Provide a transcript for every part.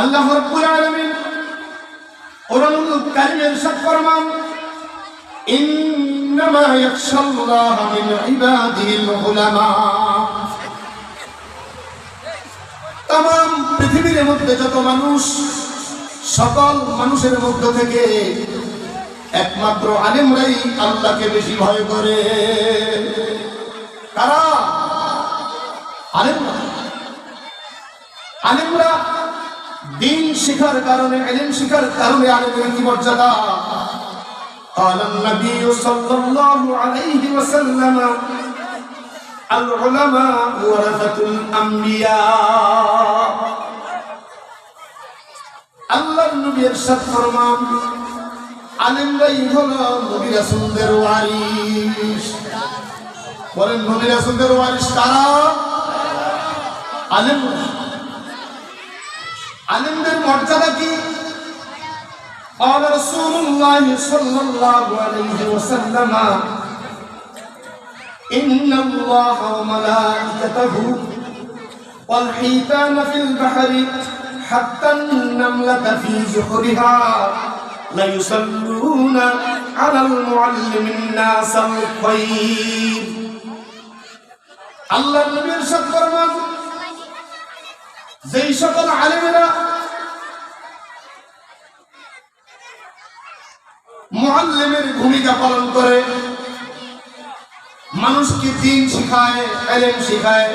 আল্লাহ রাব্বুল আলামিন কোরআনুল কারীমের ইরশাদ ফরমান, ইন্নামা ইয়াখশাল্লাহ ইবাদিহিল উলামা তাম, পৃথিবীর মধ্যে যত মানুষ, সকল মানুষের মধ্য থেকে একমাত্র আলেমরাই আল্লাহকে বেশি ভয় করে। কারা? আলেমরা। আলেমরা দিন শিখার কারণে এলেম শিখার কারণে আলেমের কি মর্যাদা قال النبي صلى الله عليه وسلم العلماء ورثة الأنبياء আল্লাহর নবী এরশাদ ফরমান আলেমরাই হলো নবী রাসূলদের ওয়ারিস বলেন নবী রাসূলদের ওয়ারিস কারা আলেম আলেমদের মর্যাদা কি قال رسول الله صلى الله عليه وسلم إن الله وملائكته والحيتان في البحر حتى النملة في جحرها ليصلون على المعلم الناس الخير الله النبي ارشد فرمان যেই সকল আলেমেরা মুআল্লিমের ভূমিকা পালন করে। মানুষকে দিন শিখায় শিখায়?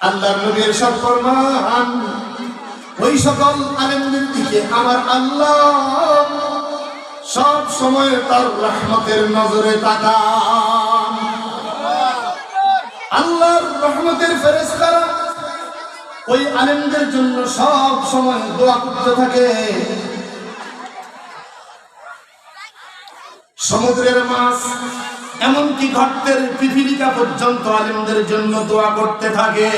আল্লাহ নবীর সব ফরমান ওই সকল আলেমদের দিকে আমার আল্লাহ সব সময় তার রহমতের নজরে তাকান। আল্লাহর রহমতের ফেরেশতারা ওই আলেমদের জন্য সব সময় দোয়া করতে থাকে। সমুদ্রের মাছ এমনকি ঘটতের পৃথিবীটা পর্যন্ত আলিমদের জন্য দোয়া করতে থাকে।